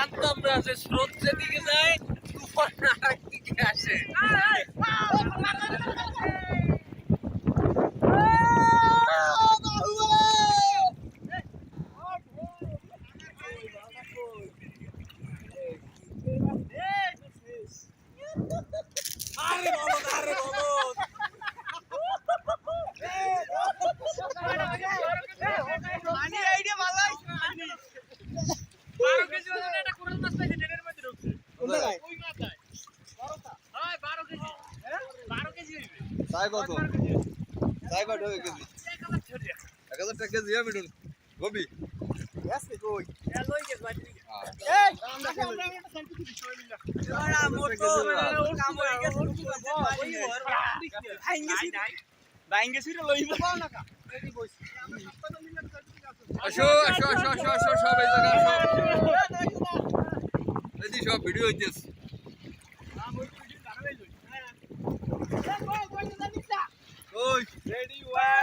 জানতাম না যে স্রোত যেদিকে যায় তুফান আর দিকে আসে। আরে বলদ তাই কত? কেজি। তাই কত এক হাজার এক হাজার টাকা কেজি আমি ডুন গবি। এ লই গেছ বাড়ি থেকে এবারে মোটো কাম হয়ে গেছে বাইঙ্গে ছিল লইব আসো আসো আসো আসো আসো সব এই জায়গা সব ভিডিও হইতেছে। Where do you at?